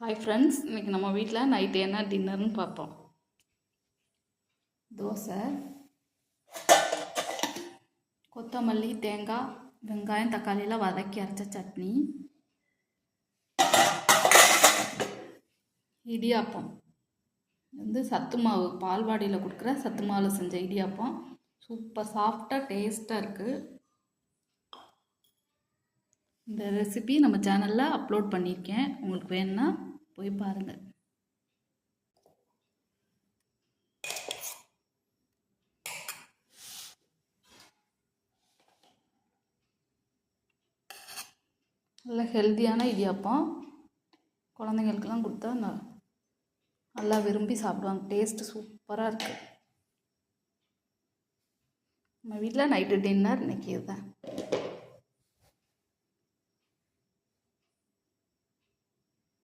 Hi friends இன்றைக்கி நம்ம வீட்டில் நைட்டு என்ன டின்னர்னு பார்ப்போம் தோசை கொத்தமல்லி தேங்காய் வெங்காயம் தக்காளியெல்லாம் வதக்கி அரைச்ச சட்னி இடியாப்பம். வந்து சத்து மாவு பால்வாடியில் கொடுக்குற சத்து மாவில் செஞ்ச இடியாப்பம். சூப்பர் சாஃப்டாக டேஸ்ட்டாக இருக்குது இந்த ரெசிபி நம்ம சேனலில் அப்லோட் பண்ணியிருக்கேன். உங்களுக்கு வேணும்னா போய் பாருங்கள் நல்ல ஹெல்த்தியான இடியாப்பம். குழந்தைங்களுக்கெல்லாம் கொடுத்தா நல்லா விரும்பி சாப்பிடுவாங்க. டேஸ்ட்டு சூப்பராக இருக்குது நம்ம வீட்டில் நைட்டு டின்னர் இன்றைக்கி இதுதான்.